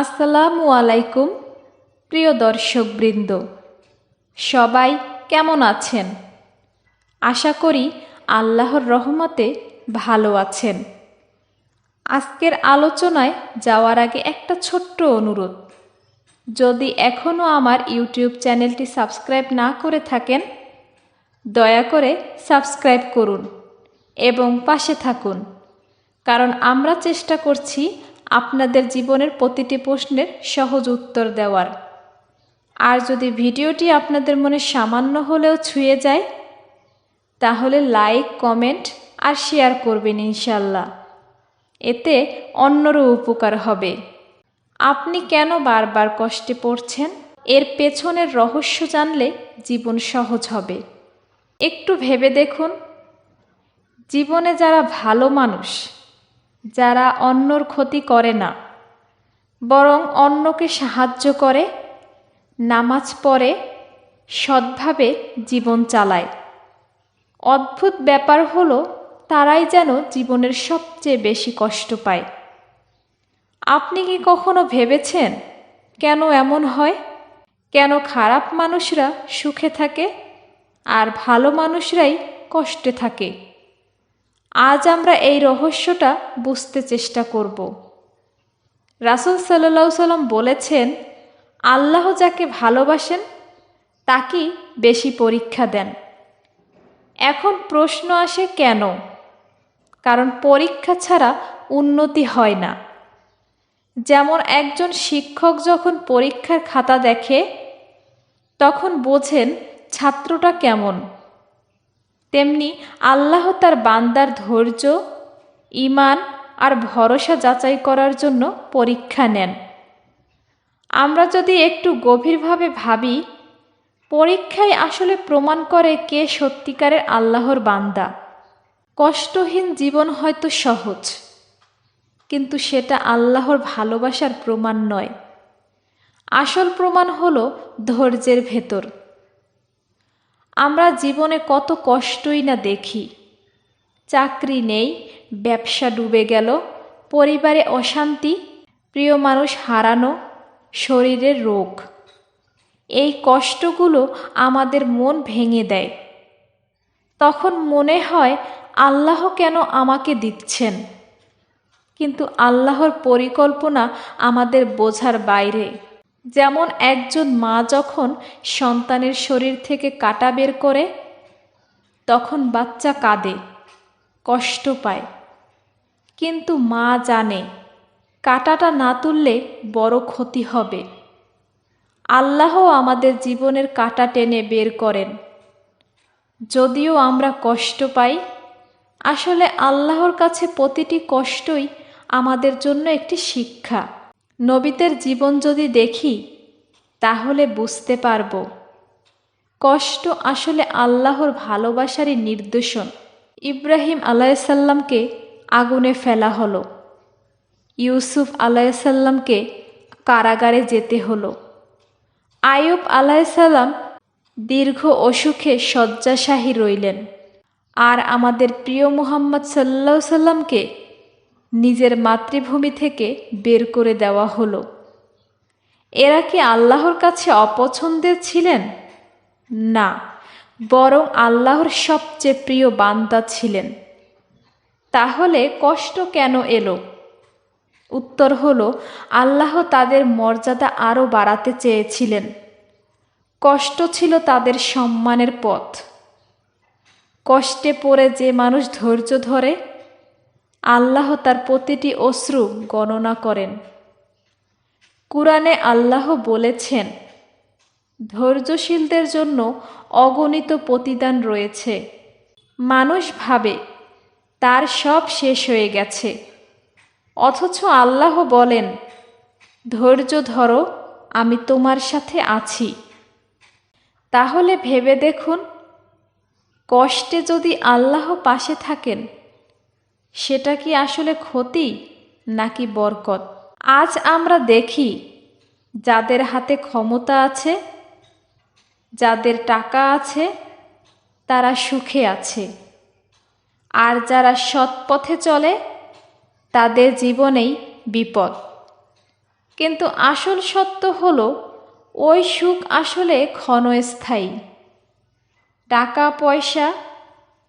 আসসালামু আলাইকুম, প্রিয় দর্শকবৃন্দ। সবাই কেমন আছেন? আশা করি আল্লাহর রহমতে ভালো আছেন। আজকের আলোচনায় যাওয়ার আগে একটা ছোট্ট অনুরোধ। যদি এখনও আমার ইউটিউব চ্যানেলটি সাবস্ক্রাইব না করে থাকেন, দয়া করে সাবস্ক্রাইব করুন এবং পাশে থাকুন। কারণ আমরা চেষ্টা করছি আপনাদের জীবনের প্রতিটি প্রশ্নের সহজ উত্তর দেওয়ার। আর যদি ভিডিওটি আপনাদের মনে সামান্য হলেও ছুঁয়ে যায়, তাহলে লাইক, কমেন্ট আর শেয়ার করবেন ইনশাল্লাহ। এতে অন্যরও উপকার হবে। আপনি কেন বারবার কষ্টে পড়ছেন? এর পেছনের রহস্য জানলে জীবন সহজ হবে। একটু ভেবে দেখুন, জীবনে যারা ভালো মানুষ যারা অন্যর ক্ষতি করে না, বরং অন্যকে সাহায্য করে, নামাজ পড়ে, সৎভাবে জীবন চালায়। অদ্ভুত ব্যাপার হলো, তারাই যেন জীবনের সবচেয়ে বেশি কষ্ট পায়। আপনি কি কখনো ভেবেছেন, কেন এমন হয়? কেন খারাপ মানুষরা সুখে থাকে, আর ভালো মানুষরাই কষ্টে থাকে? আজ আমরা এই রহস্যটা বুঝতে চেষ্টা করব। রাসুল সাল্লাহ সাল্লাম বলেছেন, আল্লাহ যাকে ভালোবাসেন তাকেই বেশি পরীক্ষা দেন। এখন প্রশ্ন আসে কেন? কারণ পরীক্ষা ছাড়া উন্নতি হয় না। যেমন একজন শিক্ষক যখন পরীক্ষার খাতা দেখে, তখন বোঝেন ছাত্রটা কেমন। তেমনি আল্লাহ তার বান্দার ধৈর্য ইমান আর ভরসা যাচাই করার জন্য পরীক্ষা নেন। আমরা যদি একটু গভীরভাবে ভাবি, পরীক্ষায় আসলে প্রমাণ করে কে সত্যিকারের আল্লাহর বান্দা। কষ্টহীন জীবন হয়তো সহজ, কিন্তু সেটা আল্লাহর ভালোবাসার প্রমাণ নয়। আসল প্রমাণ হলো ধৈর্যের ভেতর। আমরা জীবনে কত কষ্টই না দেখি। চাকরি নেই, ব্যবসা ডুবে গেল, পরিবারে অশান্তি, প্রিয় মানুষ হারানো শরীরের রোগ। এই কষ্টগুলো আমাদের মন ভেঙে দেয়। তখন মনে হয় আল্লাহ কেন আমাকে দিচ্ছেন? কিন্তু আল্লাহর পরিকল্পনা আমাদের বোঝার বাইরে। যেমন একজন মা যখন সন্তানের শরীর থেকে কাটা বের করে, তখন বাচ্চা কাঁদে, কষ্ট পায়। কিন্তু মা জানে, কাটাটা না তুললে বড় ক্ষতি হবে। আল্লাহ আমাদের জীবনের কাটা টেনে বের করেন। যদিও আমরা কষ্ট পাই, আসলে আল্লাহর কাছে প্রতিটি কষ্টই আমাদের জন্য একটি শিক্ষা। নবীদের জীবন যদি দেখি, তাহলে বুঝতে পারব। কষ্ট আসলে আল্লাহর ভালোবাসারই নির্দেশন। ইব্রাহিম আলাইসাল্লামকে আগুনে ফেলা হলো। ইউসুফ আলাইসাল্লামকে কারাগারে যেতে হলো। আয়ুব আলাইসাল্লাম দীর্ঘ অসুখে শয্যাশাহী রইলেন। আর আমাদের প্রিয় মুহাম্মদ সাল্লা সাল্লামকে নিজের মাতৃভূমি থেকে বের করে দেওয়া হলো। এরা কি আল্লাহর কাছে অপছন্দের ছিলেন? না, বরং আল্লাহর সবচেয়ে প্রিয় বান্দা ছিলেন। তাহলে কষ্ট কেন এলো? উত্তর হলো, আল্লাহ তাদের মর্যাদা আরও বাড়াতে চেয়েছিলেন। কষ্ট ছিল তাদের সম্মানের পথ। কষ্টে পড়ে যে মানুষ ধৈর্য ধরে আল্লাহ তার প্রতিটি অশ্রু গণনা করেন। কুরআনে আল্লাহ বলেছেন, ধৈর্যশীলদের জন্য অগণিত প্রতিদান রয়েছে। মানুষ ভাবে, তার সব শেষ হয়ে গেছে। অথচ আল্লাহ বলেন, ধৈর্য ধরো, আমি তোমার সাথে আছি। তাহলে ভেবে দেখুন, কষ্টে যদি আল্লাহ পাশে থাকেন সেটা কি আসলে ক্ষতি নাকি বরকত? আজ আমরা দেখি যাদের হাতে ক্ষমতা আছে, যাদের টাকা আছে, তারা সুখে আছে। আর যারা সৎ পথে চলে, তাদের জীবনেই বিপদ। কিন্তু আসল সত্য হল, ওই সুখ আসলে ক্ষণস্থায়ী। টাকা, পয়সা,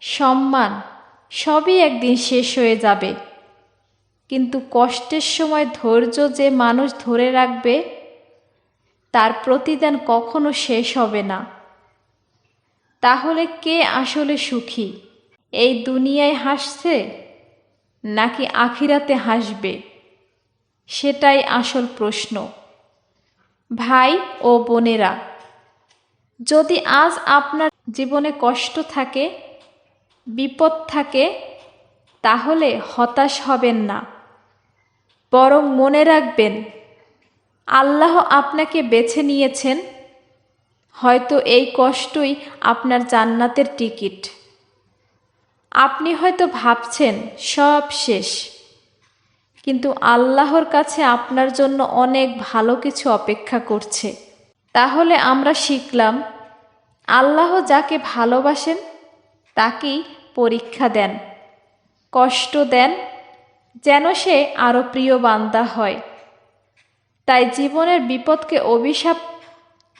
সম্মান সবই একদিন শেষ হয়ে যাবে। কিন্তু কষ্টের সময় ধৈর্য যে মানুষ ধরে রাখবে, তার প্রতিদান কখনো শেষ হবে না। তাহলে কে আসলে সুখী? এই দুনিয়ায় হাসছে নাকি আখিরাতে হাসবে? সেটাই আসল প্রশ্ন। ভাই ও বোনেরা, যদি আজ আপনার জীবনে কষ্ট থাকে বিপদ থাকে, তাহলে হতাশ হবেন না। বরং মনে রাখবেন, আল্লাহ আপনাকে বেছে নিয়েছেন। হয়তো এই কষ্টই আপনার জান্নাতের টিকিট। আপনি হয়তো ভাবছেন, সব শেষ। কিন্তু আল্লাহর কাছে আপনার জন্য অনেক ভালো কিছু অপেক্ষা করছে। তাহলে আমরা শিখলাম, আল্লাহ যাকে ভালোবাসেন, তাকেই পরীক্ষা দেন। কষ্ট দেন যেন সে আরও প্রিয় বান্দা হয়। তাই জীবনের বিপদকে অভিশাপ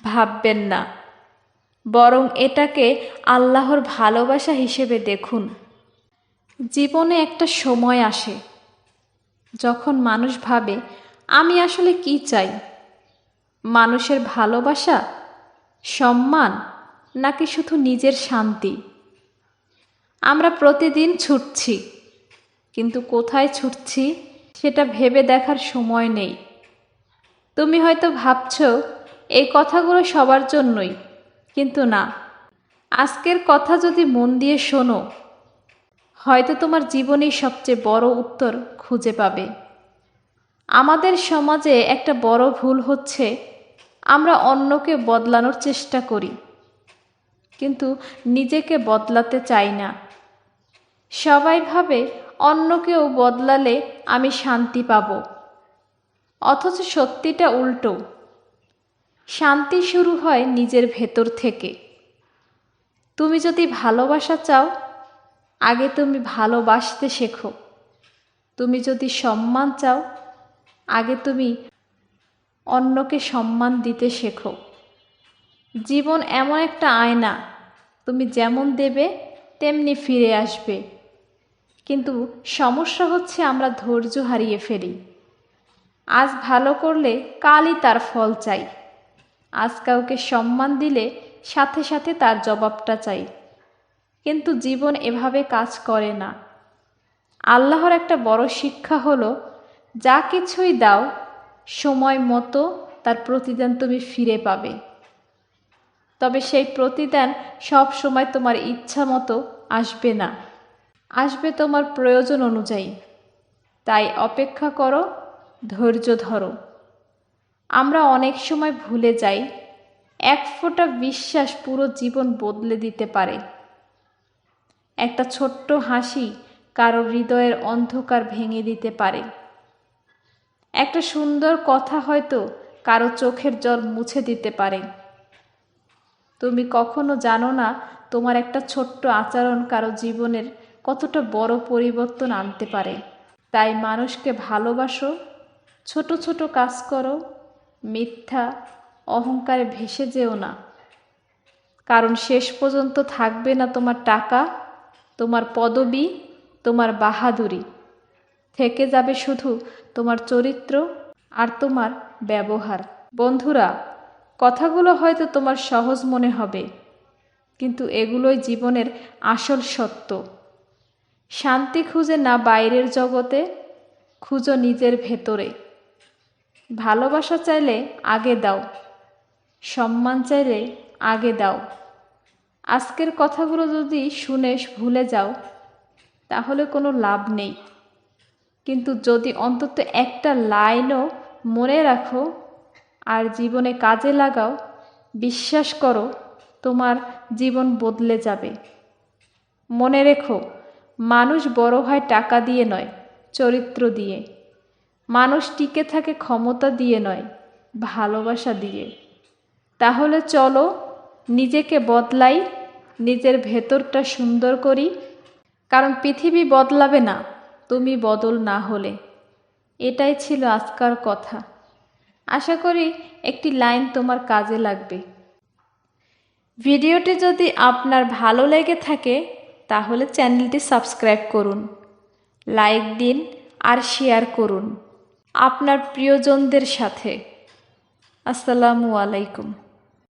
ভাববেন না। বরং এটাকে আল্লাহর ভালোবাসা হিসেবে দেখুন। জীবনে একটা সময় আসে যখন মানুষ ভাবে, আমি আসলে কি চাই? মানুষের ভালোবাসা, সম্মান, নাকি শুধু নিজের শান্তি? আমরা প্রতিদিন ছুটছি। কিন্তু কোথায় ছুটছি সেটা ভেবে দেখার সময় নেই। তুমি হয়তো ভাবছ, এই কথাগুলো সবার জন্যই, কিন্তু না। আজকের কথা যদি মন দিয়ে শোনো, হয়তো তোমার জীবনেই সবচেয়ে বড় উত্তর খুঁজে পাবে। আমাদের সমাজে একটা বড় ভুল হচ্ছে, আমরা অন্যকে বদলানোর চেষ্টা করি। কিন্তু নিজেকে বদলাতে চাই না। সবাই ভাবে অন্য কেউ বদলালে আমি শান্তি পাব। অথচ সত্যিটা উল্টো। শান্তি শুরু হয় নিজের ভেতর থেকে। তুমি যদি ভালোবাসা চাও, আগে তুমি ভালোবাসতে শেখো। তুমি যদি সম্মান চাও, আগে তুমি অন্যকে সম্মান দিতে শেখো। জীবন এমন একটা আয়না, তুমি যেমন দেবে, তেমনি ফিরে আসবে। কিন্তু সমস্যা হচ্ছে আমরা ধৈর্য হারিয়ে ফেলি। আজ ভালো করলে কালই তার ফল চাই। আজ কাউকে সম্মান দিলে সাথে সাথে তার জবাবটা চাই। কিন্তু জীবন এভাবে কাজ করে না। আল্লাহর একটা বড় শিক্ষা হলো, যা কিছুই দাও, সময় মতো তার প্রতিদান তুমি ফিরে পাবে। তবে সেই প্রতিদান সব সময় তোমার ইচ্ছা মতো আসবে না। আসবে তোমার প্রয়োজন অনুযায়ী। তাই অপেক্ষা করো, ধৈর্য ধরো। আমরা অনেক সময় ভুলে যাই, এক ফোঁটা বিশ্বাস পুরো জীবন বদলে দিতে পারে। একটা ছোট্ট হাসি কারও হৃদয়ের অন্ধকার ভেঙে দিতে পারে। একটা সুন্দর কথা হয়তো কারও চোখের জল মুছে দিতে পারে। তুমি কখনো জানো না তোমার একটা ছোট্ট আচরণ কারও জীবনের কতটা বড় পরিবর্তন আনতে পারে। তাই মানুষকে ভালোবাসো, ছোট ছোট কাজ করো, মিথ্যা, অহংকারে ভেসে যেও না। কারণ শেষ পর্যন্ত থাকবে না তোমার টাকা, তোমার পদবি, তোমার বাহাদুরি। থেকে যাবে শুধু তোমার চরিত্র আর তোমার ব্যবহার। বন্ধুরা, কথাগুলো হয়তো তোমার সহজ মনে হবে, কিন্তু এগুলোই জীবনের আসল সত্য। শান্তি খুঁজে না বাইরের জগতে, খুঁজো নিজের ভেতরে। ভালোবাসা চাইলে আগে দাও, সম্মান চাইলে আগে দাও। আজকের কথাগুলো যদি শুনে ভুলে যাও, তাহলে কোনো লাভ নেই। কিন্তু যদি অন্তত একটা লাইনও মনে রাখো আর জীবনে কাজে লাগাও, বিশ্বাস করো তোমার জীবন বদলে যাবে। মনে রেখো মানুষ বড় হয় টাকা দিয়ে নয়, চরিত্র দিয়ে। মানুষ টিকে থাকে ক্ষমতা দিয়ে নয়, ভালোবাসা দিয়ে। তাহলে চলো নিজেকে বদলাই, নিজের ভেতরটা সুন্দর করি। কারণ পৃথিবী বদলাবে না, তুমি বদল না হলে। এটাই ছিল আজকার কথা। আশা করি একটি লাইন তোমার কাজে লাগবে। ভিডিওটি যদি আপনার ভালো লেগে থাকে তাহলে চ্যানেলটি সাবস্ক্রাইব করুন লাইক দিন আর শেয়ার করুন। আপনার প্রিয়জনদের সাথে। আসসালামু আলাইকুম।